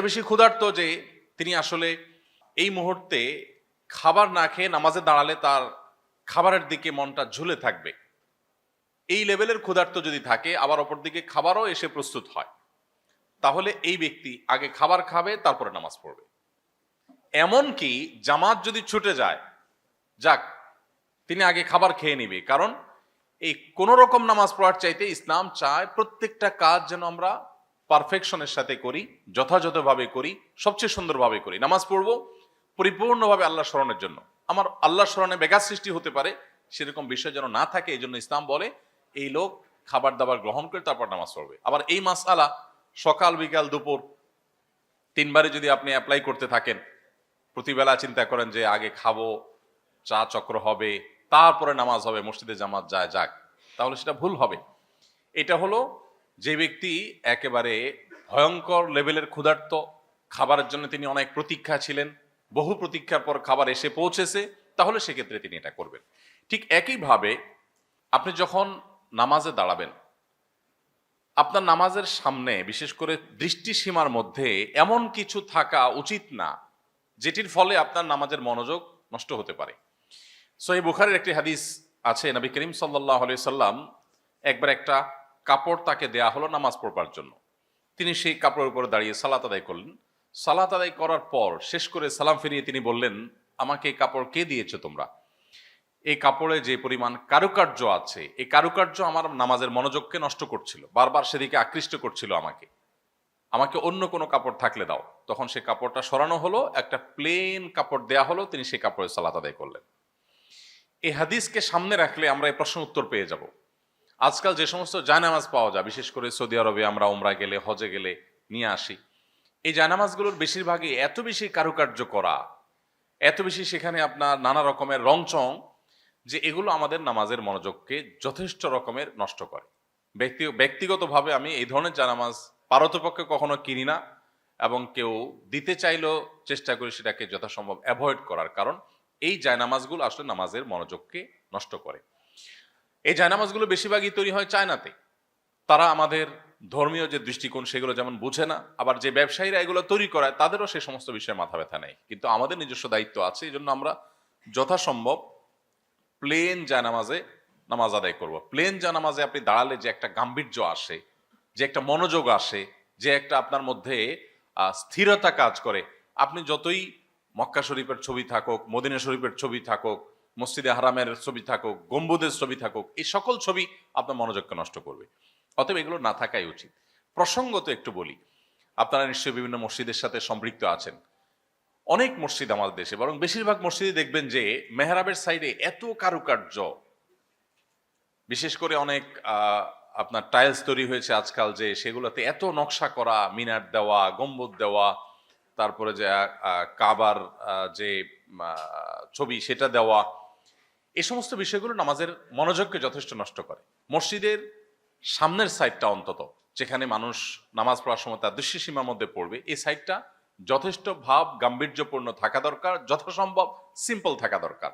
বেশি ক্ষুধার্ত যে তিনি আসলে এই মুহূর্তে খাবার না খেয়ে নামাজে দাঁড়ালে তার খাবারের দিকে মনটা ঝুলে থাকবে। এই লেভেলের ক্ষুধার্ত যদি থাকে, আবার অপরদিকে খাবারও এসে প্রস্তুত হয়। তাহলে এই ব্যক্তি আগে খাবার খাবে, তারপরে নামাজ পড়বে। এমনকি জামাত যদি ছুটে যায়, যাক, তিনি আগে খাবার খেয়ে নিবে। কারণ এই কোন রকম নামাজ পড়ার চাইতে ইসলাম চায় প্রত্যেকটা কাজ যেন আমরা পারফেকশনের সাথে করি, যথাযথভাবে করি, সবচেয়ে সুন্দরভাবে করি। নামাজ পড়ব পরিপূর্ণভাবে আল্লাহ স্মরণের জন্য। আমার আল্লাহ স্মরণে বেগার সৃষ্টি হতে পারে, সেরকম বিষয় যেন না থাকে এই জন্য ইসলাম বলে, এই লোক খাবার দাবার গ্রহণ করে তারপর নামাজ পড়বে। আবার এই মাসালা সকাল, বিকাল, দুপুর, তিনবারে যদি আপনি অ্যাপ্লাই করতে থাকেন, প্রতিবেলা চিন্তা করেন যে আগে খাব, চা চক্র হবে, তারপরে নামাজ হবে, মসজিদে জামাত যায়, যাক, তাহলে সেটা ভুল হবে। এটা হলো যে ব্যক্তি একেবারে ভয়ঙ্কর লেভেলের ক্ষুধার্ত খাবারের জন্য তিনি অনেক প্রতীক্ষা ছিলেন, বহু প্রতীক্ষার পর খাবার এসে পৌঁছেছে, তাহলে সেক্ষেত্রে তিনি এটা করবেন। ঠিক একইভাবে আপনি যখন নামাজে দাঁড়াবেন, আপনার নামাজের সামনে বিশেষ করে দৃষ্টিসীমার মধ্যে এমন কিছু থাকা উচিত না, যেটির ফলে আপনার নামাজের মনোযোগ নষ্ট হতে পারে। সহি বুখারের একটি হাদিস আছে, নবী করিম সাল্লাহ সাল্লাম একবার একটা কাপড় তাকে দেয়া হলো নামাজ পড়বার জন্য। তিনি সেই কাপড়ের উপরে দাঁড়িয়ে সালাত আদায় করলেন। সালাত আদায় করার পর শেষ করে সালাম ফিরিয়ে তিনি বললেন, আমাকে এই কাপড় কে দিয়েছ তোমরা? এই কাপড়ে যে পরিমাণ কারুকার্য আছে, এই কারুকার্য আমার নামাজের মনোযোগকে নষ্ট করছিল, বারবার সেদিকে আকৃষ্ট করছিল আমাকে। আমাকে অন্য কোনো কাপড় থাকলে দাও। তখন সে কাপড়টা সরানো হলো, একটা প্লেন কাপড় দেয়া হলো, তিনি সেই কাপড়ে সালাত আদায় করলেন। এই হাদিসকে সামনে রাখলে আমরা এই প্রশ্ন উত্তর পেয়ে যাব। আজকাল যে সমস্ত জায়নামাজ পাওয়া যায়, বিশেষ করে সৌদি আরবে আমরা ওমরা গেলে, হজে গেলে নিয়ে আসি, এই জায়নামাজগুলোর বেশিরভাগই এত বেশি কারুকার্য করা, এত বেশি সেখানে আপনার নানা রকমের রংচং, যে এগুলো আমাদের নামাজের মনোযোগকে যথেষ্ট রকমের নষ্ট করে। ব্যক্তি, ব্যক্তিগতভাবে আমি এই ধরনের জানামাজ পারতপক্ষে কখনো কিনি না, এবং কেউ দিতে চাইলেও চেষ্টা করি সেটাকে যথাসম্ভব অ্যাভয়েড করার কারণ এই জায়নামাজগুলো আসলে নামাজের মনোযোগকে নষ্ট করে। এই জায়নামাজগুলো বেশিরভাগই তৈরি হয় চায়নাতে। তারা আমাদের ধর্মীয় যে দৃষ্টিকোণ, সেগুলো যেমন বুঝে না, আবার যে ব্যবসায়ীরা এগুলো তৈরি করায়, তাদেরও সে সমস্ত বিষয়ে মাথা ব্যথা নেই। কিন্তু আমাদের নিজস্ব দায়িত্ব আছে, এই জন্য আমরা যথাসম্ভব প্লেন জায়নামাজে নামাজ আদায় করব। প্লেন জানামাজে আপনি দাঁড়ালে যে একটা গাম্ভীর্য আসে, যে একটা মনোযোগ আসে, যে একটা আপনার মধ্যে স্থিরতা কাজ করে। আপনি যতই মক্কা শরীফের ছবি থাকুক, মদিনা শরীফের ছবি থাকুক মসজিদে হারামের ছবি থাকুক, গম্বুদের ছবি থাকুক, এই সকল ছবি আপনার মনোযোগকে নষ্ট করবে। অতএব এগুলো না থাকাই উচিত। প্রসঙ্গত একটু বলি, আপনারা নিশ্চয়ই বিভিন্ন মসজিদের সাথে সম্পৃক্ত আছেন। অনেক মসজিদ আমাদের দেশে, বরং বেশিরভাগ মসজিদে দেখবেন যে মেহরাবের সাইডে এত কারুকার্য। বিশেষ করে অনেক আপনার টাইলস তৈরি হয়েছে আজকাল যে সেগুলোতে এত নকশা করা, মিনার দেওয়া, গম্বুদ দেওয়া, তারপরে যে কাবার যে ছবি সেটা দেওয়া এই সমস্ত বিষয়গুলো নামাজের মনোযোগকে যথেষ্ট নষ্ট করে। মসজিদের সামনের সাইডটা অন্তত, যেখানে মানুষ নামাজ পড়ার সময় তার দৃশ্যসীমার মধ্যে পড়বে, এই সাইডটা যথেষ্ট ভাব গাম্ভীর্যপূর্ণ থাকা দরকার, যথাসম্ভব সিম্পল থাকা দরকার।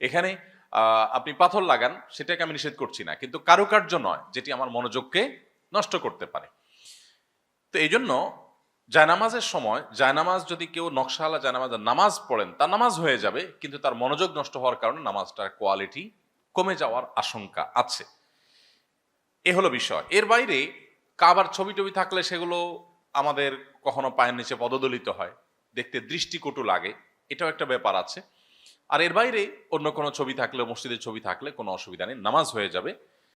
এখানে আপনি পাথর লাগান, সেটাকে আমি নিষেধ করছি না, কিন্তু কারুকার্য নয়, যেটি আমার মনোযোগকে নষ্ট করতে পারে। তো এই জন্য জায়নামাজের সময় জায়নামাজ যদি কেউ নকশালা জায়নামাজের নামাজ পড়েন, তার নামাজ হয়ে যাবে, কিন্তু তার মনোযোগ নষ্ট হওয়ার কারণে নামাজটার কোয়ালিটি কমে যাওয়ার আশঙ্কা আছে। এ হলো বিষয়। এর বাইরে কাবার ছবি টবি থাকলে সেগুলো আমাদের কখনো পায়ের নিচে পদদলিত হয়, দেখতে দৃষ্টিকটু লাগে, এটাও একটা ব্যাপার আছে। আর এর বাইরে অন্য কোনো ছবি থাকলে, মসজিদের ছবি থাকলে কোনো অসুবিধা নেই, নামাজ হয়ে যাবে।